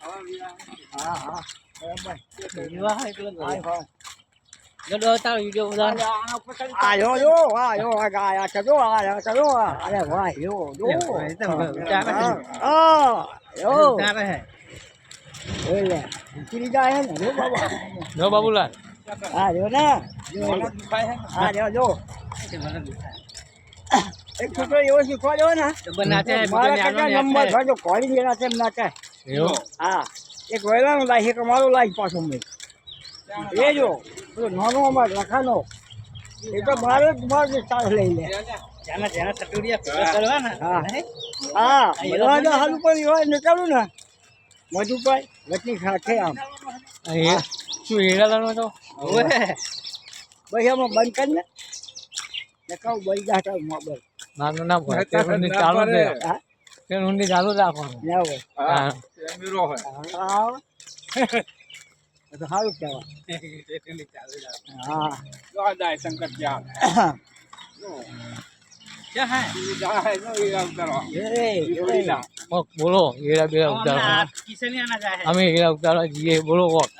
હા હા વિવાહ એટલે આ જો આ આ આ આ આ. અરે વાહ જો જો ચાલે. હા જો ને જો જો બાબુલાલ હા જો ને હા જો એક છોકરો એવો શીખવાડ્યો ને નાચે મારા નંબર ભાજો કોળી એમ નાચે એવું હા. એક વહેલાનો લાઈ એક અમારો લાઈ પાછો મેં. એ જો પેલો નાનો અમારે લખાનો એ તો મારે જ મારે ચાર્જ લઈ લે. હા. હા? બધા જો હાલ ઉપર હોય નીકળું ને મધુભાઈ વચની સાથે આમ. એ શું હીરાલાનો તો? પછી આમાં બંધ કરી ને. ને કહું બળી ગયા મોબાઈલ. મારું નામ ચાલુ તે ઊંડી ચાલુ જ રાખવાનું હોય. હા. હા. એ તો સારું કહેવાય. હા. હે? બોલો હીરા બેરા ઉતારવા અમે હીરા ઉતારવા જઈએ બોલો કોક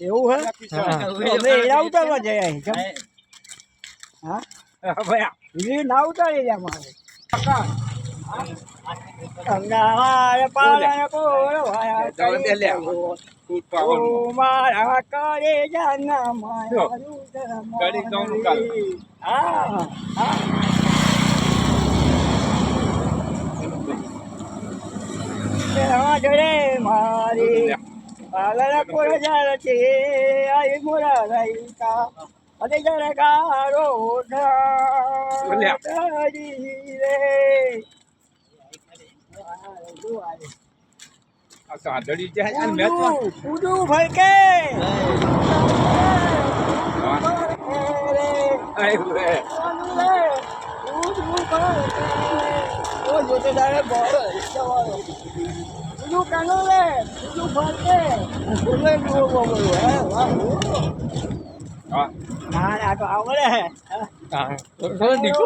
એવું હે? હા. એરા ઉતારવા? હા. વીજળી ના ઉતારી મારે. અંગાર પાલન પોરવાયા કરી ઓ મારા. કરે જાના માયા રુદ્ર ગાડી ગાઉન કાલ. હા હા હા જોડે મારી પાલન પોરજાર છે આઈ મોરા રહીતા અરે જરા ગારો બોલ્યા. ધારી રે ઉડું ઉડું ફરકે ના ના તો આવડે હે થોડો દીકો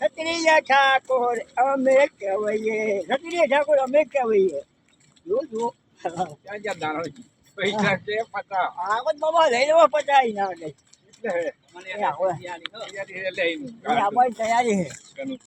ક્ષત્રિય ઠાકોર અમે કહીએ ક્ષત્રિય ઠાકોર અમે કહેવાઈએ જો જો. પૈસા કે પતા આગળ બાબા લઈ લેવા પચાઈ ના દે એટલે લઈને તૈયારી છે